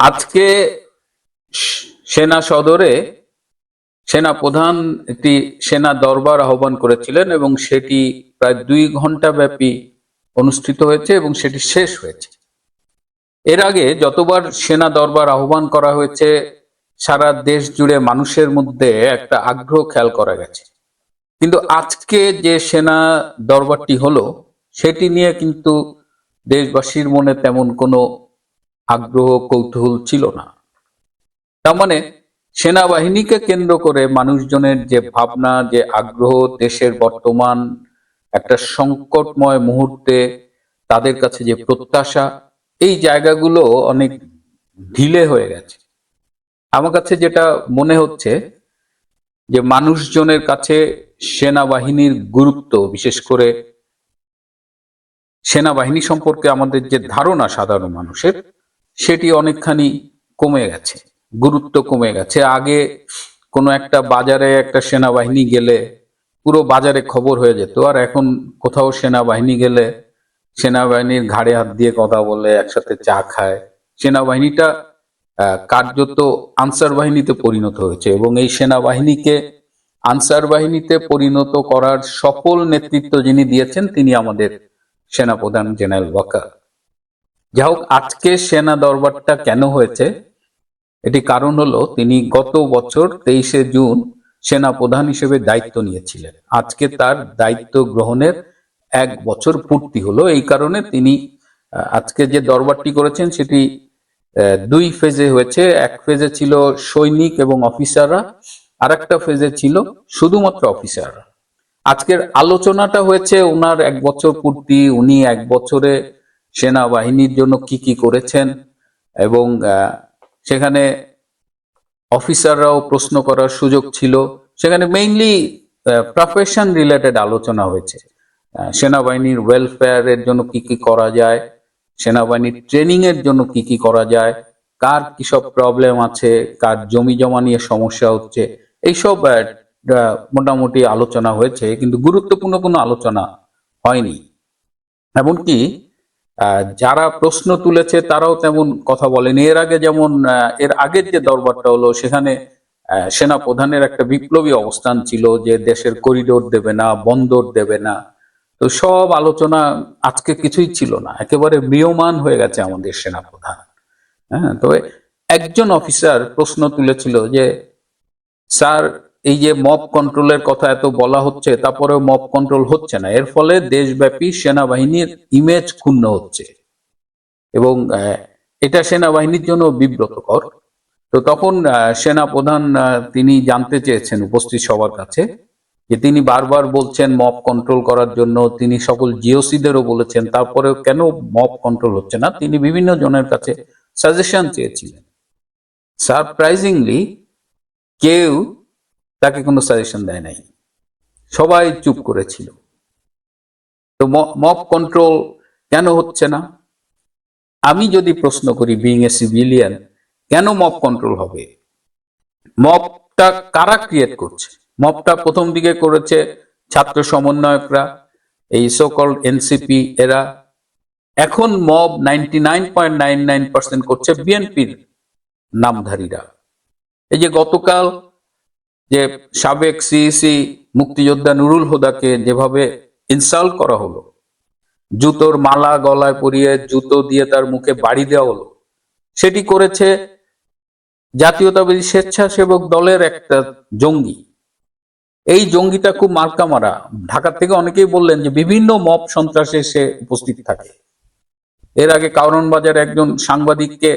আজকে সেনা সদরে সেনা প্রধান একটি সেনা দরবার আহ্বান করেছিলেন এবং সেটি প্রায় দুই ঘণ্টা ব্যাপী অনুষ্ঠিত হয়েছে এবং সেটি শেষ হয়েছে। এর আগে যতবার সেনা দরবার আহ্বান করা হয়েছে, সারা দেশ জুড়ে মানুষের মধ্যে একটা আগ্রহ খেয়াল করা গেছে। কিন্তু আজকে যে সেনা দরবারটি হলো, সেটি নিয়ে কিন্তু দেশবাসীর মনে তেমন কোনো আগ্রহ কৌতূহল ছিল না। তার মানে সেনাবাহিনীকে কেন্দ্র করে মানুষজনের যে ভাবনা, যে আগ্রহ, দেশের বর্তমান একটা সংকটময় মুহূর্তে তাদের কাছে যে প্রত্যাশা, এই জায়গাগুলো অনেক ঢিলে হয়ে গেছে। আমার কাছে যেটা মনে হচ্ছে যে মানুষজনের কাছে সেনাবাহিনীর গুরুত্ব, বিশেষ করে সেনাবাহিনী সম্পর্কে আমাদের যে ধারণা সাধারণ মানুষের সেটি অনেকখানি কমে গেছে, গুরুত্ব কমে গেছে। আগে কোনো একটা বাজারে একটা সেনাবাহিনী গেলে পুরো বাজারে খবর হয়ে যেত, আর এখন কোথাও সেনাবাহিনী গেলে সেনাবাহিনীর ঘাড়ে হাত দিয়ে কথা বলে, একসাথে চা খায়। সেনাবাহিনীটা কার্যত আনসার বাহিনীতে পরিণত হয়েছে এবং এই সেনাবাহিনীকে আনসার বাহিনীতে পরিণত করার সফল নেতৃত্ব যিনি দিয়েছেন, তিনি আমাদের সেনাপ্রধান জেনারেল ওয়াকার। যাই হোক আজকে সেনা দরবারটা কেন হয়েছে? এটি কারণ হলো, তিনি গত বছর তেইশে জুন সেনা প্রধান হিসেবে দায়িত্ব নিয়েছিলেন। আজকে তার দায়িত্ব গ্রহণের এক বছর পূর্তি হলো। এই কারণে তিনি আজকে যে দরবারটি করেছেন, সেটি দুই ফেজে হয়েছে। এক ফেজে ছিল সৈনিক এবং অফিসাররা আর একটা ফেজে ছিল শুধুমাত্র অফিসাররা। আজকের আলোচনাটা হয়েছে ওনার এক বছর পূর্তি, উনি এক বছরে সেনাবাহিনীর জন্য কি কি করেছেন? এবং সেখানে অফিসাররাও প্রশ্ন করার সুযোগ ছিল। সেখানে মেইনলি প্রফেশন রিলেটেড আলোচনা হয়েছে। সেনাবাহিনীর ওয়েলফেয়ারের জন্য কি কি করা যায়? সেনাবাহিনীর ট্রেনিং এর জন্য কি কি করা যায়? কার কি সব প্রবলেম আছে? কার জমি জমা নিয়ে সমস্যা হচ্ছে? এইসব মোটামুটি আলোচনা হয়েছে, কিন্তু গুরুত্বপূর্ণ কোনো আলোচনা হয়নি। এমনকি যারা প্রশ্ন তুলেছে তারাও তেমন কথা বলেনি। এর আগে যেমন এর আগের যে দরবারটা হলো, সেখানে সেনা প্রধানের একটা বিপ্লবী অবস্থান ছিল যে দেশের করিডোর দেবে না, বন্দর দেবে না। তো সব আলোচনা আজকে কিছুই ছিল না। একেবারে ম্রিয়মান হয়ে গেছে আমাদের সেনা প্রধান। হ্যাঁ তবে একজন অফিসার প্রশ্ন তুলেছিল যে, স্যার এই যে মব কন্ট্রোলের কথা এত বলা হচ্ছে, তারপরেও মব কন্ট্রোল হচ্ছে না। এর ফলে দেশব্যাপী সেনাবাহিনীর ইমেজ ক্ষুণ্ণ হচ্ছে। এবং এটা সেনাবাহিনীর জন্য বিব্রতকর। তো তখন সেনা প্রধান তিনি জানতে চেয়েছেন উপস্থিত সবার কাছে যে তিনি বারবার বলছেন মব কন্ট্রোল করার জন্য, তিনি সকল জিওসিদেরও বলেছেন, তারপরেও কেন মব কন্ট্রোল হচ্ছে না? তিনি বিভিন্ন জনের কাছে সাজেশন চেয়েছিলেন। সারপ্রাইজিংলি কেউ তাকে কোনো সাজেশন দেয় নাই। সবাই চুপ করেছিল। তো মব কন্ট্রোল কেন হচ্ছে না? আমি যদি প্রশ্ন করি বিং এ সিভিলিয়ান কেন মব কন্ট্রোল হবে? মবটা কারা ক্রিয়েট করছে? মবটা প্রথম দিকে করেছে ছাত্র সমন্বয়করা, এই সকল এনসিপি এরা। এখন মব নাইনটি করছে বিএনপির নামধারীরা। এই যে গতকাল যে সাবেক সিইসি মুক্তিযোদ্ধা নুরুল হুদাকে যেভাবে ইনসাল্ট করা হলো, জুতোর মালা গলায় পরিয়ে জুতো দিয়ে তার মুখে বাড়ি দেওয়া হলো, সেটি করেছে জাতীয়তাবাদী স্বেচ্ছাসেবক দলের একটা জঙ্গি। এই জঙ্গিটা খুব মার্কা মারা। ঢাকা থেকে অনেকেই বললেন যে বিভিন্ন মব সন্ত্রাসে সে উপস্থিত থাকে। এর আগে কারণ বাজার একজন সাংবাদিককে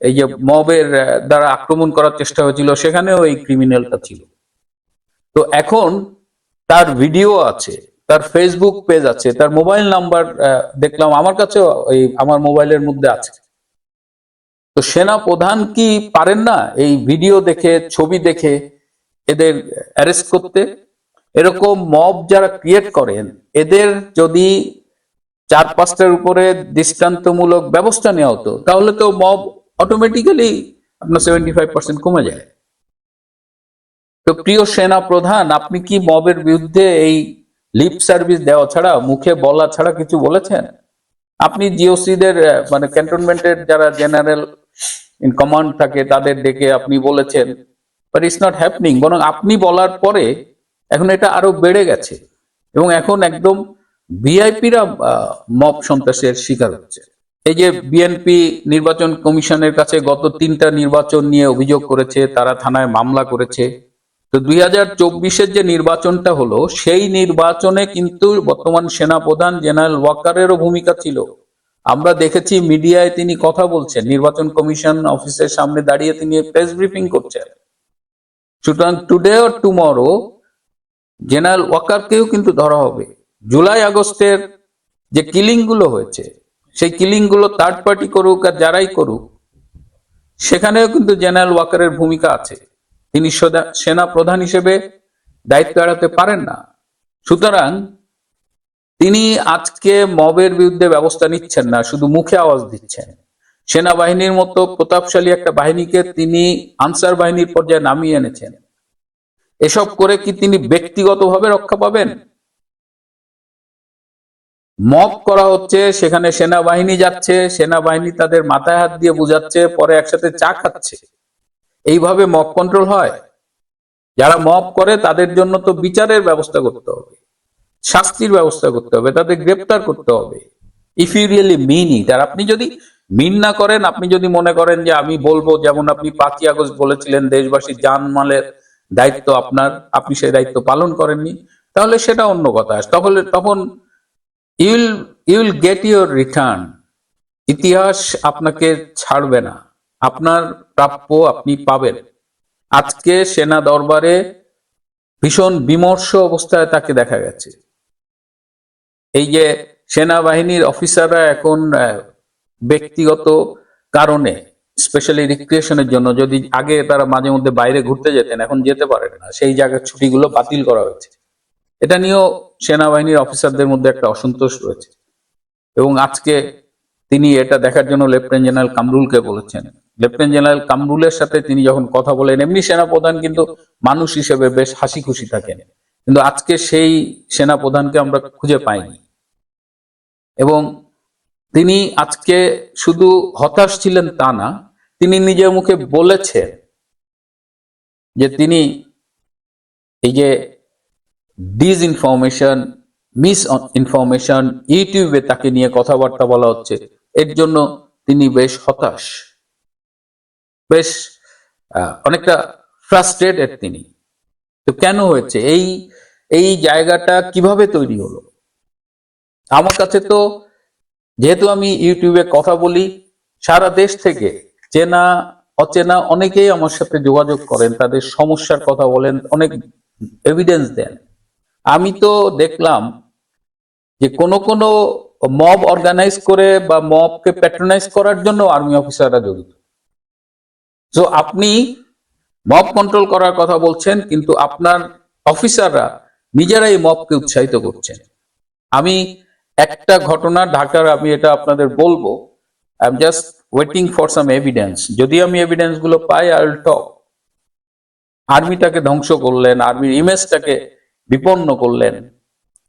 এই যে মবের দ্বারা আক্রমণ করার চেষ্টা হয়েছিল, সেখানেও এই ক্রিমিনালটা ছিল। তো এখন তার ভিডিও আছে, তার ফেসবুক পেজ আছে, তার মোবাইল নাম্বার দেখলাম আমার কাছেও এই, আমার মোবাইলের মধ্যে আছে। তো সেনা প্রধান কি পারেন না এই ভিডিও দেখে, ছবি দেখে এদের অ্যারেস্ট করতে? এরকম মব যারা ক্রিয়েট করেন, এদের যদি চার পাঁচটার উপরে দৃষ্টান্তমূলক ব্যবস্থা নেওয়া হতো, তাহলে তো মব অটোমেটিক্যালি আপনার সেভেন্টি ফাইভ পার্সেন্ট কমে যায়। তো প্রিয় সেনা প্রধান, আপনি কি মবের বিরুদ্ধে এই লিপ সার্ভিস দেওয়া ছাড়া, মুখে বলা ছাড়া কিছু বলেছেন? আপনি জিওসিদের মানে ক্যান্টনমেন্টের যারা জেনারেল ইন কমান্ড থাকে, তাদের ডেকে আপনি বলেছেন বাট ইটস নট হ্যাপনিং বরং আপনি বলার পরে এখন এটা আরও বেড়ে গেছে। এবং এখন একদম ভিআইপিরা মব সন্ত্রাসের শিকার হচ্ছে। এই যে বিএনপি নির্বাচন কমিশনের কাছে গত তিনটা নির্বাচন নিয়ে অভিযোগ করেছে, তারা থানায় মামলা করেছে। তো দুই হাজার চব্বিশের যে নির্বাচনটা হলো, সেই নির্বাচনে কিন্তু বর্তমান সেনাপ্রধান জেনারেল ওয়াকারেরও ভূমিকা ছিল। আমরা দেখেছি মিডিয়ায় তিনি কথা বলছেন, নির্বাচন কমিশন অফিসের সামনে দাঁড়িয়ে তিনি প্রেস ব্রিফিং করছেন। সুতরাং টুডে অর টুমরো জেনারেল ওয়াকারকেও কিন্তু ধরা হবে। জুলাই আগস্টের যে কিলিংগুলো হয়েছে সেই কিলিংগুলো থার্ড পার্টি করুক আর যারাই করুক, সেখানেও কিন্তু জেনারেল ওয়াকারের ভূমিকা আছে। তিনি সেনা প্রধান হিসেবে দায়িত্ব এড়াতে পারেন না। সুতরাং তিনি আজকে মবের বিরুদ্ধে ব্যবস্থা নিচ্ছেন না, শুধু মুখে আওয়াজ দিচ্ছেন। সেনাবাহিনীর মতো প্রতাপশালী একটা বাহিনীকে তিনি আনসার বাহিনীর পর্যায়ে নামিয়ে এনেছেন। এসব করে কি তিনি ব্যক্তিগতভাবে রক্ষা পাবেন? মব করা হচ্ছে, সেখানে সেনাবাহিনী যাচ্ছে, সেনাবাহিনী তাদের মাথায় হাত দিয়ে বুঝাচ্ছে, পরে একসাথে চা খাচ্ছে। এইভাবে মব কন্ট্রোল হয়। যারা মব করে, তাদের জন্য তো বিচারের ব্যবস্থা করতে হবে, শাস্তির ব্যবস্থা করতে হবে, তাদের গ্রেপ্তার করতে হবে। If you really mean it আর আপনি যদি মিন না করেন, আপনি যদি মনে করেন যে আমি বলব, যেমন আপনি পাঁচই আগস্ট বলেছিলেন দেশবাসীর জানমালের দায়িত্ব আপনার, আপনি সেই দায়িত্ব পালন করেননি, তাহলে সেটা অন্য কথা। তাহলে তখন you'll you'll get your return ইতিহাস আপনাকে ছাড়বে না। আপনার প্রাপ্য আপনি পাবেন। আজকে সেনা দরবারে ভীষণ বিমর্ষ অবস্থায় তাকে দেখা গেছে। এই যে সেনাবাহিনীর অফিসাররা এখন ব্যক্তিগত কারণে স্পেশালি রিক্রিয়েশনের জন্য, যদি আগে তারা মাঝে মধ্যে বাইরে ঘুরতে যেতেন, এখন যেতে পারেন না। সেই জায়গার ছুটিগুলো বাতিল করা হয়েছে। এটা নিয়েও সেনাবাহিনীর অফিসারদের মধ্যে একটা অসন্তোষ রয়েছে। এবং আজকে তিনি এটা দেখার জন্য লেফটেন্যান্ট জেনারেল কামরুলকে বলেছেন। লেফটেন্যান্ট জেনারেল কামরুলের সাথে তিনি যখন কথা বলেন, এমনি সেনাপ্রধান কিন্তু মানুষ হিসেবে বেশ হাসি খুশি থাকেন। কিন্তু আজকে সেই সেনাপ্রধানকে আমরা খুঁজে পাইনি। এবং তিনি আজকে শুধু হতাশ ছিলেন তা না, তিনি নিজের মুখে বলেছেন যে তিনি এই যে ডিস ইনফরমেশন মিস ইনফরমেশন ইউটিউবে তাকে নিয়ে কথাবার্তা বলা হচ্ছে। এর জন্য তিনি বেশ হতাশ। বেশ অনেকটা ফ্রাস্ট্রেটেড তিনি। তো কেন হয়েছে? এই এই জায়গাটা কীভাবে তৈরি হলো? আমার কাছে তো, যেহেতু আমি ইউটিউবে কথা বলি, সারা দেশ থেকে চেনা, অচেনা অনেকেই আমার সাথে যোগাযোগ করেন, তাদের সমস্যার কথা বলেন, অনেক এভিডেন্স দেন। আমি তো দেখলাম যে কোন কোন মব অর্গানাইজ করে বা মবকে প্যাট্রোনাইজ করার জন্য আর্মি অফিসাররা জড়িত। তো আপনি মব কন্ট্রোল করার কথা বলছেন, কিন্তু আপনার অফিসাররা নিজেরাই মবকে উৎসাহিত করছেন। আমি একটা ঘটনা ঢাকার, আমি এটা আপনাদের বলব I am just waiting for some evidence যদি আমি এভিডেন্সগুলো পাই আই উইল টক আর্মিটাকে ধ্বংস করলেন আর্মির ইমেজটাকে বিপন্ন করলেন।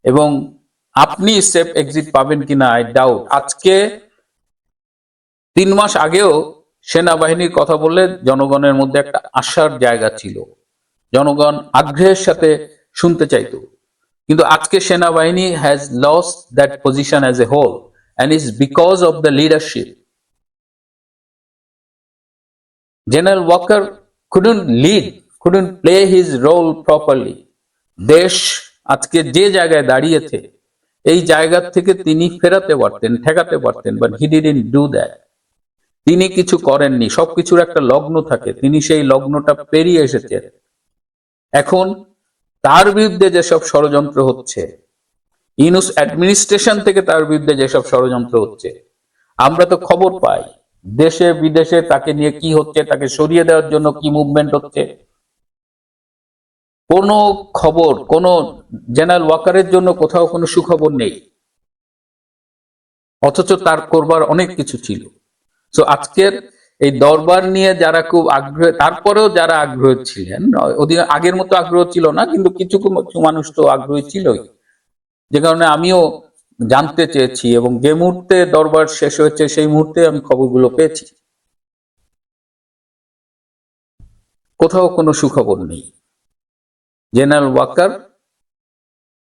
এবং আপনি সেফ এক্সিট পাবেন কিনা আই ডাউট আজকে তিন মাস আগেও সেনাবাহিনীর কথা বললে জনগণের মধ্যে একটা আশার জায়গা ছিল। জনগণ আগ্রহের সাথে শুনতে চাইতো। কিন্তু আজকে সেনাবাহিনী has loss that position as a whole and is because of the leadership general Waker couldn't lead couldn't play his role properly দেশ আজকে যে জায়গায় দাঁড়িয়েছে, এই জায়গা থেকে তিনি ফেরাতে পারতেন, ঠেকাতে পারতেন but he didn't do that তিনি কিছু করেননি, সবকিছুর একটা লগ্ন থাকে, তিনি সেই লগ্নটা পেরিয়ে এসেছেন। এখন তার বিরুদ্ধে যেসব ষড়যন্ত্র হচ্ছে, ইনুস অ্যাডমিনিস্ট্রেশন থেকে তার বিরুদ্ধে যেসব ষড়যন্ত্র হচ্ছে, আমরা তো খবর পাই দেশে বিদেশে তাকে নিয়ে কি হচ্ছে, তাকে সরিয়ে দেওয়ার জন্য কি মুভমেন্ট হচ্ছে। কোনো খবর, কোন জেনারেল ওয়াকারের জন্য কোথাও কোনো সুখবর নেই। অথচ তার করবার অনেক কিছু ছিল। তো আজকের এই দরবার নিয়ে যারা খুব আগ্রহ তারপরেও যারা আগ্রহ ছিলেন আগের মতো আগ্রহ ছিল না, কিন্তু কিছু কিছু মানুষ তো আগ্রহী ছিলই। যে কারণে আমিও জানতে চেয়েছি এবং যে মুহূর্তে দরবার শেষ হয়েছে, সেই মুহূর্তে আমি খবরগুলো পেয়েছি। কোথাও কোনো সুখবর নেই। জেনারেল ওয়াকার,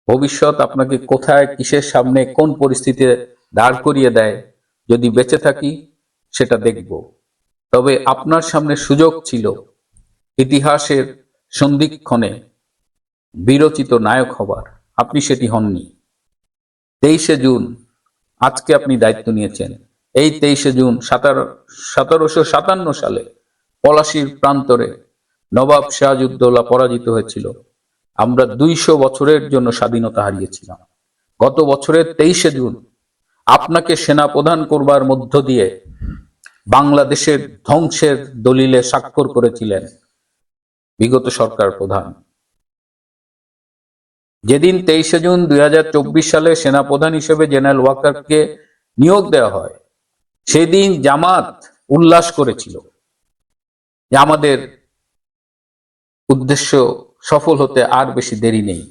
ভবিষ্যৎ আপনাকে কোথায়, কিসের সামনে, কোন পরিস্থিতিতে দাঁড় করিয়ে দেয়, যদি বেঁচে থাকি, সেটা দেখব। তবে আপনার সামনে সুযোগ ছিল। ইতিহাসের সন্ধিক্ষণে বিরচিত নায়ক হবার। আপনি সেটি হননি। তেইশে জুন, আজকে আপনি দায়িত্ব নিয়েছেন। এই তেইশে জুন, সাতারো, সতেরোশো সাতান্ন সালে পলাশির প্রান্তরে নবাব সিরাজউদ্দৌলা পরাজিত হয়েছিল। আমরা দুইশো বছরের জন্য স্বাধীনতা হারিয়েছিলাম। গত বছরের তেইশে জুন আপনাকে সেনা প্রধান করবার মধ্য দিয়ে বাংলাদেশের ধ্বংসের দলিলে স্বাক্ষর করেছিলেন বিগত সরকার প্রধান। যেদিন তেইশে জুন দুই হাজার চব্বিশ সালে সেনাপ্রধান হিসেবে জেনারেল ওয়াকারকে নিয়োগ দেওয়া হয়, সেদিন জামাত উল্লাস করেছিল। যে আমাদের উদ্দেশ্য সফল হতে আর বেশি দেরি নেই।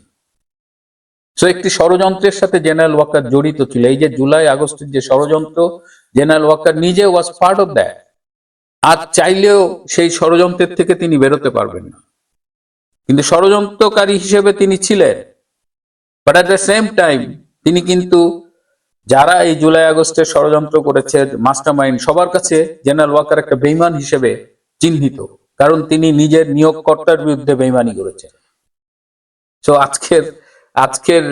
তো একটি ষড়যন্ত্রের সাথে জেনারেল ওয়াকার জড়িত ছিল। এই যে জুলাই আগস্টের যে ষড়যন্ত্র, জেনারেল ওয়াকার নিজে ওয়াজ পার্ট অফ দ্যাট আজ চাইলেও সেই ষড়যন্ত্রের থেকে তিনি বেরোতে পারবেন না। কিন্তু ষড়যন্ত্রকারী হিসেবে তিনি ছিলেন। But at the same time তিনি কিন্তু যারা এই জুলাই আগস্টে ষড়যন্ত্র করেছে মাস্টার মাইন্ড সবার কাছে জেনারেল ওয়াকার একটা বেইমান হিসেবে চিহ্নিত। কারণ তিনি নিজের নিয়োগকর্তার বিরুদ্ধে বেইমানি করেছেন। তো আজকের আজকের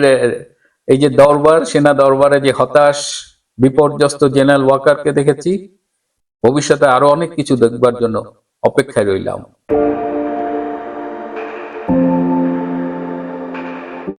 এই যে দরবার, সেনা দরবারে যে হতাশ, বিপর্যস্ত জেনারেল ওয়াকারকে দেখেছি, ভবিষ্যতে আরও অনেক কিছু দেখবার জন্য অপেক্ষায় রইলাম।